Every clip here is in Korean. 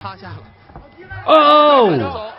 趴下了。 오! 手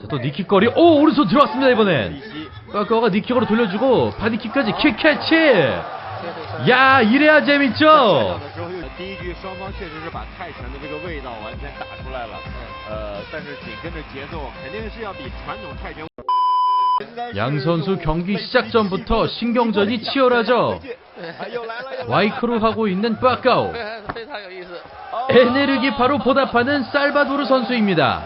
자, 또 니킥거리. 오, 오른손 들어왔습니다, 이번엔. 까까가 니킥으로 돌려주고, 바디킥까지 킥 캐치! 贴对身。 야, 이래야 到 재밌죠? 的时候，第一局双方确实是把泰拳的这个味道完全打出来了，呃，但是紧跟着节奏肯定是要比传统泰拳。 양 선수 경기 시작 전부터 신경전이 치열하죠. 와이크로 하고 있는 빠까오. 에네르기 바로 보답하는 살바도르 선수입니다.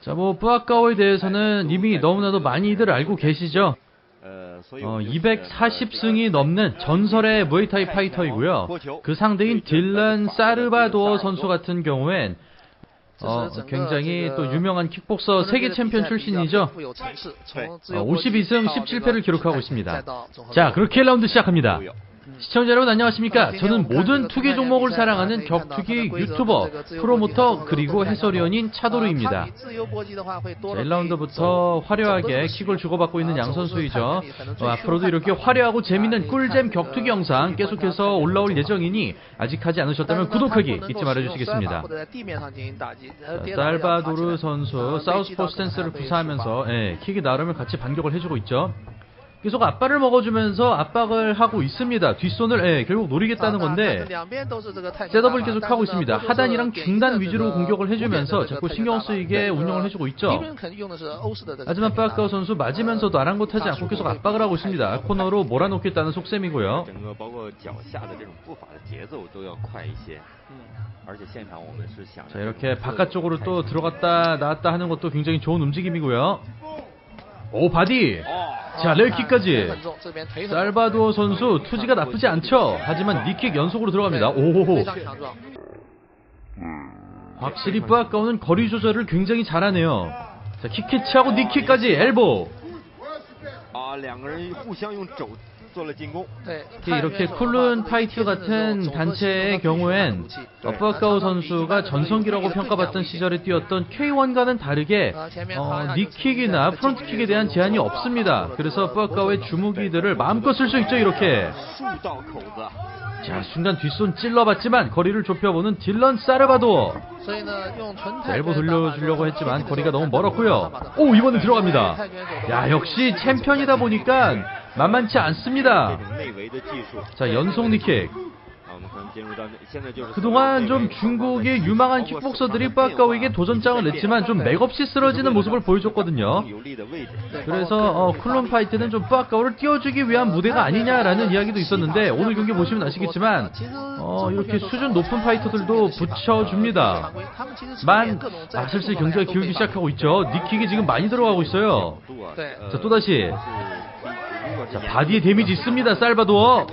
자, 뭐 빠까오에 대해서는 이미 너무나도 많이들 알고 계시죠. 어, 240승이 넘는 전설의 무에타이 파이터이고요. 그 상대인 딜런 사르바도어 선수 같은 경우엔 어, 굉장히 또 유명한 킥복서 세계 챔피언 출신이죠. 어, 52승 17패를 기록하고 있습니다. 자, 그렇게 1라운드 시작합니다. 시청자 여러분 안녕하십니까? 저는 모든 투기 종목을 사랑하는 격투기 유튜버 프로모터 그리고 해설위원인 차도루입니다. 1라운드부터 화려하게 킥을 주고받고 있는 양 선수이죠. 어, 앞으로도 이렇게 화려하고 재밌는 꿀잼 격투기 영상 계속해서 올라올 예정이니 아직 하지 않으셨다면 구독하기 잊지 말아주시겠습니다. 자, 살바도르 선수 사우스포 스탠스를 구사하면서 예, 킥이 나름을 같이 반격을 해주고 있죠. 계속 압박을 먹어주면서 압박을 하고 있습니다. 뒷손을 예, 결국 노리겠다는 건데 셋업을 계속 하고 있습니다. 하단이랑 중단 위주로 공격을 해주면서 자꾸 신경 쓰이게 운영을 해주고 있죠. 하지만 파카오 선수 맞으면서도 아랑곳하지 않고 계속 압박을 하고 있습니다. 코너로 몰아놓겠다는 속셈이고요. 자 이렇게 바깥쪽으로 또 들어갔다 나왔다 하는 것도 굉장히 좋은 움직임이고요. 오 바디! 자 레이킥까지. 살바도어 선수 투지가 나쁘지 않죠. 하지만 니킥 연속으로 들어갑니다. 오. 확실히 뿌아까오는 거리 조절을 굉장히 잘하네요. 자 킥캐치하고 니킥까지 엘보. 이렇게 쿨룬 파이트 같은 단체의 경우엔 버카우 선수가 전성기라고 평가받던 시절에 뛰었던 K1과는 다르게 어, 니킥이나 프론트킥에 대한 제한이 없습니다. 그래서 버카우의 주무기들을 마음껏 쓸 수 있죠 이렇게. 자 순간 뒷손 찔러봤지만 거리를 좁혀보는 딜런 사르바도 엘보 돌려주려고 했지만 거리가 너무 멀었고요. 오 이번엔 들어갑니다. 야 역시 챔피언이다 보니까 만만치 않습니다. 자, 연속 니킥. 그동안 좀 중국의 유망한 킥복서들이 빠까오에게 도전장을 냈지만 좀 맥없이 쓰러지는 모습을 보여줬거든요. 그래서 어, 클론 파이트는 좀 빠까오를 띄워주기 위한 무대가 아니냐라는 이야기도 있었는데 오늘 경기 보시면 아시겠지만 어, 이렇게 수준 높은 파이터들도 붙여줍니다. 만 아, 슬슬 경기가 기울기 시작하고 있죠. 니킥이 지금 많이 들어가고 있어요. 네. 자 또다시 자, 바디에 데미지 있습니다. 살바도어.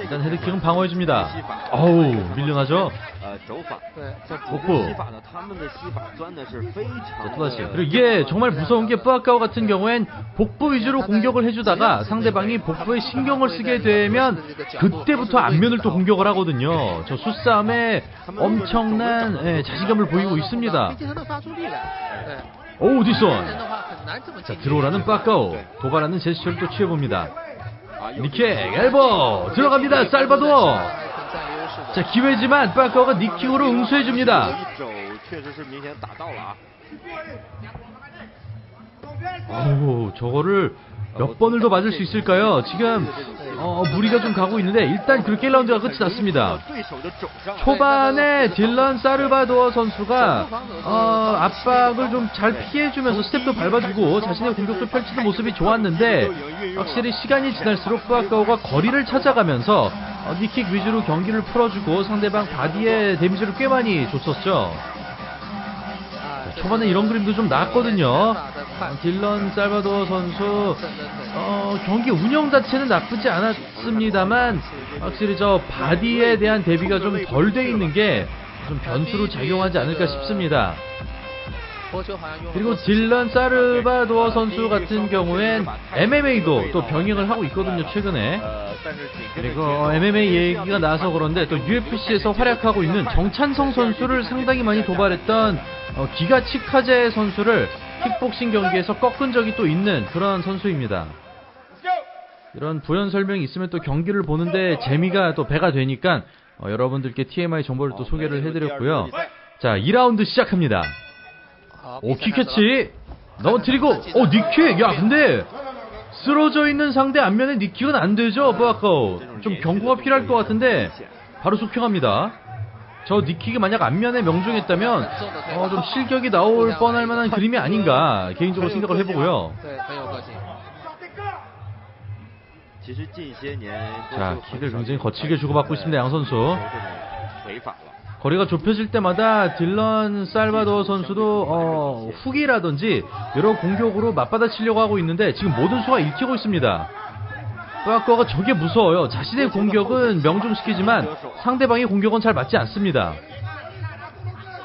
일단 헤드킥은 방어해줍니다. 어우, 밀려나죠? 복부. 자, 또다시. 그리고 이게 정말 무서운 게 뿌아카오 같은 경우엔 복부 위주로 공격을 해주다가 상대방이 복부에 신경을 쓰게 되면 그때부터 안면을 또 공격을 하거든요. 저 수싸움에 엄청난 예, 자신감을 보이고 있습니다. 오, 디슨. 자, 들어오라는 빠까오, 도발하는 제스처를 또 취해봅니다. 니케, 엘버 들어갑니다, 살바도 자, 기회지만 빠까오가 니킥으로 응수해줍니다. 아우, 저거를 몇 번을 더 맞을 수 있을까요? 지금 어, 무리가 좀 가고 있는데 일단 그렇게 1라운드가 끝이 났습니다. 초반에 딜런 사르바도어 선수가 어, 압박을 좀 잘 피해주면서 스텝도 밟아주고 자신의 공격도 펼치는 모습이 좋았는데 확실히 시간이 지날수록 후아카오가 거리를 찾아가면서 어, 니킥 위주로 경기를 풀어주고 상대방 바디에 데미지를 꽤 많이 줬었죠. 초반에 이런 그림도 좀 나왔거든요. 아, 딜런 살바도어 선수 어, 경기 운영 자체는 나쁘지 않았습니다만 확실히 저 바디에 대한 대비가 좀 덜 돼 있는 게 좀 변수로 작용하지 않을까 싶습니다. 그리고 딜런 사르바도어 선수 같은 경우엔 MMA도 또 병행을 하고 있거든요 최근에 그리고 MMA 얘기가 나와서 그런데 또 UFC에서 활약하고 있는 정찬성 선수를 상당히 많이 도발했던 어, 기가 치카제 선수를 킥복싱 경기에서 꺾은 적이 또 있는 그런 선수입니다. 이런 부연 설명이 있으면 또 경기를 보는데 재미가 또 배가 되니까 어, 여러분들께 TMI 정보를 또 소개를 해드렸고요. 자, 2라운드 시작합니다. 오, 키캐치 넘어뜨리고, 오, 니키! 야, 근데 쓰러져 있는 상대 안면에 니키은 안 되죠, 브아카오. 좀 경고가 필요할 것 같은데 바로 속평합니다. 저 니킥이 만약 안면에 명중했다면 어, 좀 실격이 나올 뻔할 만한 그림이 아닌가 개인적으로 생각을 해보고요. 네, 자, 킥을 굉장히 거칠게 주고받고 있습니다. 양 선수. 거리가 좁혀질 때마다 딜런 살바도 선수도 어, 후기라든지 여러 공격으로 맞받아치려고 하고 있는데 지금 모든 수가 읽히고 있습니다. 프라코가 저게 무서워요. 자신의 공격은 명중시키지만 상대방의 공격은 잘 맞지 않습니다.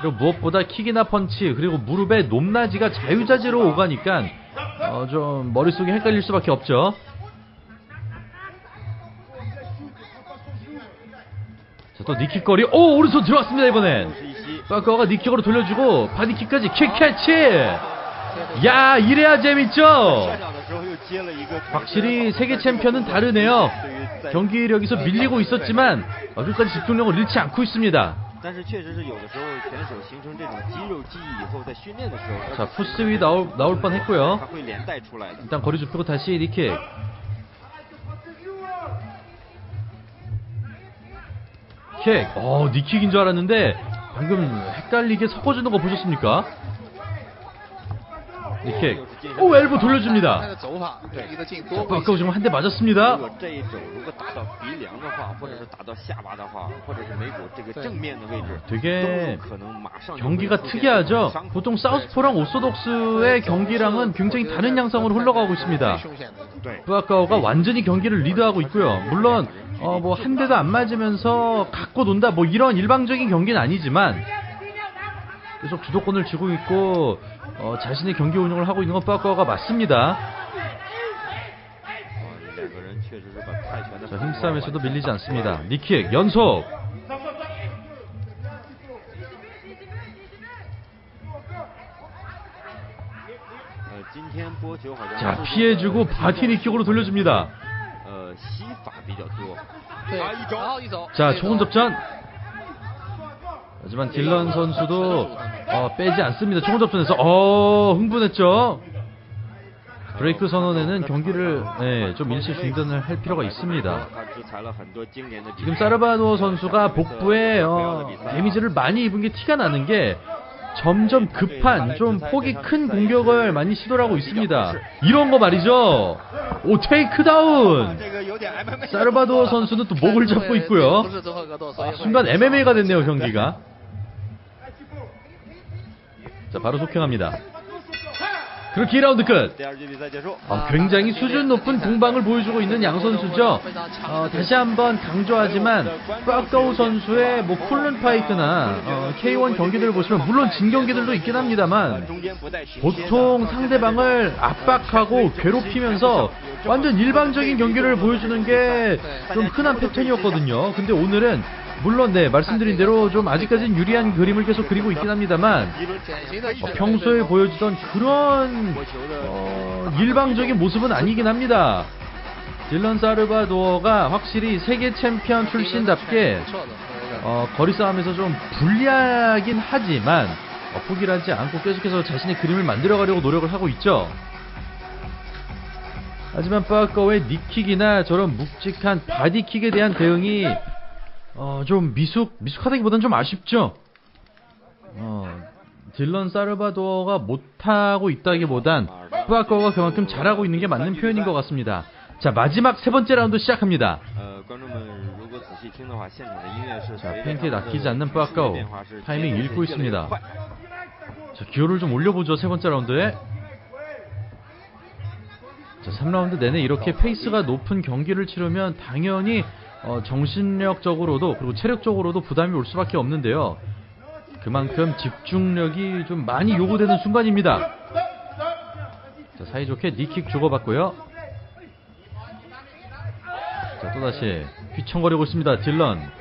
그리고 무엇보다 킥이나 펀치 그리고 무릎의 높낮이가 자유자재로 오가니까 어, 좀 머릿속이 헷갈릴 수밖에 없죠. 자, 또 니킥거리. 오 오른손 들어왔습니다 이번엔. 프라코가 니킥으로 돌려주고 바디킥까지 킥 캐치. 야 이래야 재밌죠. 확실히 세계 챔피언은 다르네요. 경기력에서 밀리고 있었지만 아직까지 집중력을 잃지 않고 있습니다. 자, 푸스위 나올, 나올 뻔 했고요. 일단 거리 좁히고 다시 리킥. 킥. 어, 니킥인 줄 알았는데 방금 헷갈리게 섞어주는 거 보셨습니까? 이렇게 오 엘보 돌려줍니다. 아까 지금 한 대 맞았습니다. 네. 아, 되게 경기가 특이하죠. 보통 사우스포랑 오소독스의 경기랑은 굉장히 다른 양상으로 흘러가고 있습니다. 부아카오가 완전히 경기를 리드하고 있고요. 물론 어, 뭐 한 대도 안 맞으면서 갖고 논다 뭐 이런 일방적인 경기는 아니지만 계속 주도권을 쥐고 있고 어, 자신의 경기 운영을 하고 있는 건 빠꾸아가 맞습니다. 자, 힘싸움에서도 밀리지 않습니다. 니킥 연속. 자 피해주고 바티 니킥으로 돌려줍니다. 네. 아, 자 총은 접전. 하지만 딜런 선수도 어, 빼지 않습니다. 초구 접전에서 어, 흥분했죠. 브레이크 선언에는 경기를 네, 좀 일시 중단을 할 필요가 있습니다. 지금 사르바노 선수가 복부에 어, 데미지를 많이 입은 게 티가 나는 게 점점 급한 좀 폭이 큰 공격을 많이 시도를 하고 있습니다. 이런 거 말이죠. 오 테이크 다운. 사르바도 선수는 또 목을 잡고 있고요. 아, 순간 MMA가 됐네요 경기가. 자, 바로 속행합니다. 그렇게 2라운드 끝. 아, 굉장히 수준 높은 공방을 보여주고 있는 양 선수죠. 어, 다시 한번 강조하지만 꽉가우 선수의 뭐 쿨른 파이트나 어, K1 경기들을 보시면 물론 진 경기들도 있긴 합니다만 보통 상대방을 압박하고 괴롭히면서 완전 일방적인 경기를 보여주는 게 좀 흔한 패턴이었거든요. 근데 오늘은 물론 네 말씀드린 대로 아, 네, 좀 아직까지는 네. 유리한 그림을 계속 그리고 있긴 아, 합니다만 어, 평소에 보여주던 그런 어, 일방적인 모습은 아니긴 합니다. 딜런 사르바도어가 확실히 세계 챔피언 출신답게 어, 거리 싸움에서 좀 불리하긴 하지만 어, 포기를 하지 않고 계속해서 자신의 그림을 만들어 가려고 노력을 하고 있죠. 하지만 빠꺼의 니킥이나 저런 묵직한 바디킥에 대한 대응이 어, 좀 미숙, 미숙하다기보단 좀 아쉽죠? 어, 딜런 사르바도어가 못하고 있다기보단 푸아커가 그만큼 잘하고 있는 게 맞는 표현인 것 같습니다. 자, 마지막 세 번째 라운드 시작합니다. 자, 팬티에 낚이지 않는 푸아커 타이밍 읽고 있습니다. 자, 기호를 좀 올려보죠, 세 번째 라운드에. 자, 3라운드 내내 이렇게 페이스가 높은 경기를 치르면 당연히 어, 정신력적으로도 그리고 체력적으로도 부담이 올 수밖에 없는데요. 그만큼 집중력이 좀 많이 요구되는 순간입니다. 자 사이좋게 니킥 주고받고요. 자 또다시 휘청거리고 있습니다 딜런.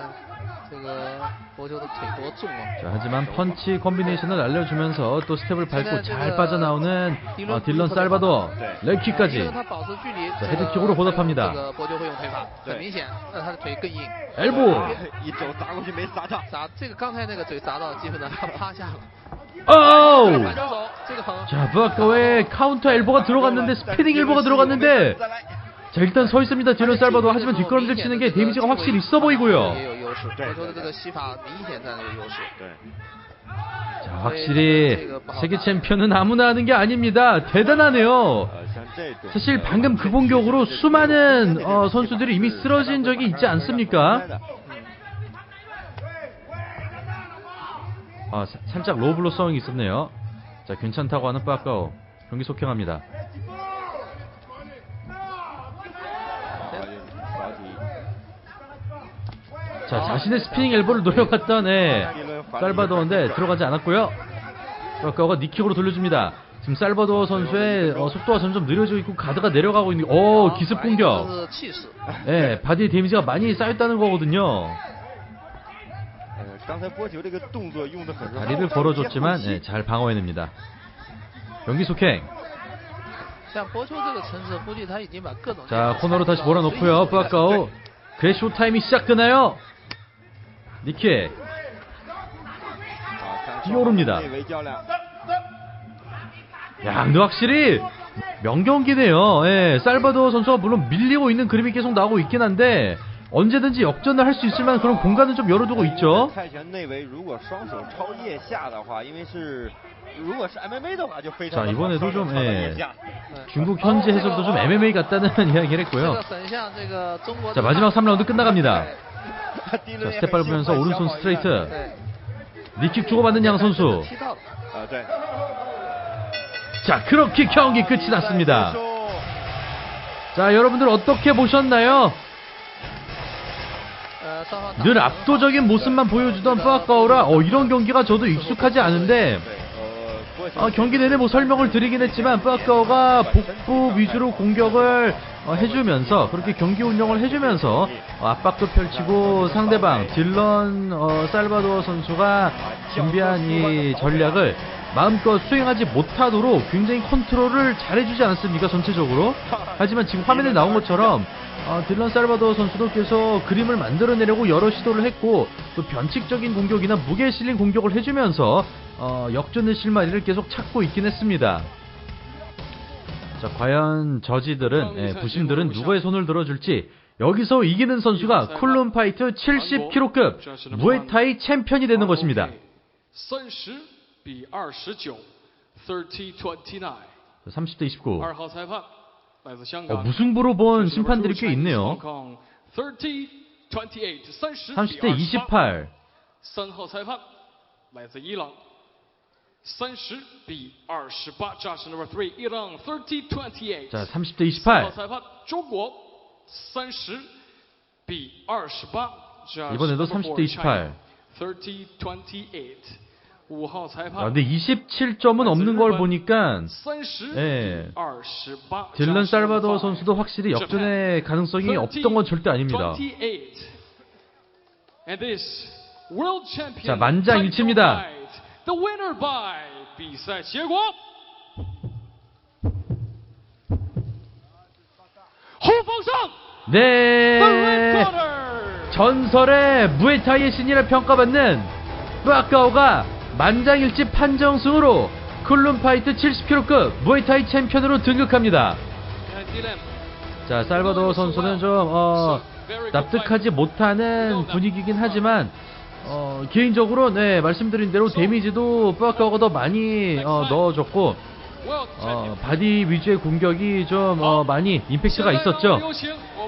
자, 하지만 펀치 컨비네이션을 알려주면서 또 스텝을 밟고 잘 빠져나오는 어, 딜런 살바도 렉킥까지 자, 헤드킥으로 보답합니다. 엘보 자, 브아카의 카운터 엘보가 들어갔는데 스피닝 엘보가 들어갔는데 자, 일단 서 있습니다. 딜런 살바도 하지만 뒷걸음질 치는 게 데미지가 확실히 있어 보이고요. 也有优势，对波球的这个吸法明显占了优势。对， 자, 확실히 세계 챔피언은 아무나 하는 게 아닙니다. 대단하네요. 呃，像这种 사실 방금 그 공격으로 수많은 어, 선수들이 이미 쓰러진 적이 있지 않습니까? 아, 사- 살짝 로블로 싸움이 있었네요. 자, 괜찮다고 하는 빠까오. 경기 속행합니다. 자, 자신의 스피닝 엘보를 노려봤던 에 살바도어인데 들어가지 않았고요. 브라카오가 니킥으로 돌려줍니다. 지금 살바도어 선수의 어, 속도가 점점 느려지고 있고 가드가 내려가고 있는. 오 기습 공격. 예, 네, 바디 데미지가 많이 쌓였다는 거거든요. 다리를 걸어줬지만 네, 잘 방어해냅니다. 연기 속행. 자 코너로 다시 몰아놓고요. 브라카오 그래쇼 타임이 시작되나요? 니키. 뛰어오릅니다. 야, 근데 확실히 명경기네요. 예, 살바도 선수가 물론 밀리고 있는 그림이 계속 나오고 있긴 한데 언제든지 역전을 할 수 있을 만한 그런 공간을 좀 열어두고 있죠. 자 이번에도 좀 예, 중국 현지 해설도 좀 MMA 같다는 이야기를 했고요. 자 마지막 3라운드 끝나갑니다. 자, 스텝 밟으면서 오른손 스트레이트. 네. 리킥 주고받는 양 선수. 아, 네. 자, 그렇게 경기 끝이 났습니다. 자, 여러분들 어떻게 보셨나요? 늘 압도적인 모습만 보여주던 네. 파카오라 어, 이런 경기가 저도 익숙하지 않은데 어, 경기 내내 뭐 설명을 드리긴 했지만 뿌아까오가 복부 위주로 공격을 어, 해주면서 그렇게 경기 운영을 해주면서 어, 압박도 펼치고 상대방 딜런 어, 살바도어 선수가 준비한 이 전략을 마음껏 수행하지 못하도록 굉장히 컨트롤을 잘해주지 않았습니까 전체적으로? 하지만 지금 화면에 나온 것처럼 아, 딜런 살바도 선수도 계속 그림을 만들어내려고 여러 시도를 했고 또 변칙적인 공격이나 무게 실린 공격을 해주면서 어, 역전의 실마리를 계속 찾고 있긴 했습니다. 자 과연 저지들은 예, 부심들은 누구의 손을 들어줄지 여기서 이기는 선수가 쿨룸 파이트 70kg급 무에타이 챔피언이 되는 것입니다. 30대 29. 30대 29. 어, 무승부로 본 심판들이 꽤 있네요. 30대 28. 30比 28, judge number three, 伊朗 thirty twenty eight. 자, 30대 28.裁判中国30比28. 이번에도 30대 28. 30 28. 근데 27점은 없는 걸 보니까 예, 딜런 살바도 선수도 확실히 역전의 가능성이 없던 건 절대 아닙니다. 자 만장일치입니다. 호봉성! 네. 전설의 무에타이의 신이라 평가받는 빡가오가 만장일치 판정승으로 쿨룸 파이트 70kg급 무에타이 챔피언으로 등극합니다. 자, 살바도어 선수는 좀 어, 납득하지 못하는 분위기긴 하지만 어, 개인적으로 네, 말씀드린 대로 데미지도 뿌아까오가 더 많이 어, 넣어줬고 어. 바디 위주의 공격이 좀 어, 많이 임팩트가 있었죠.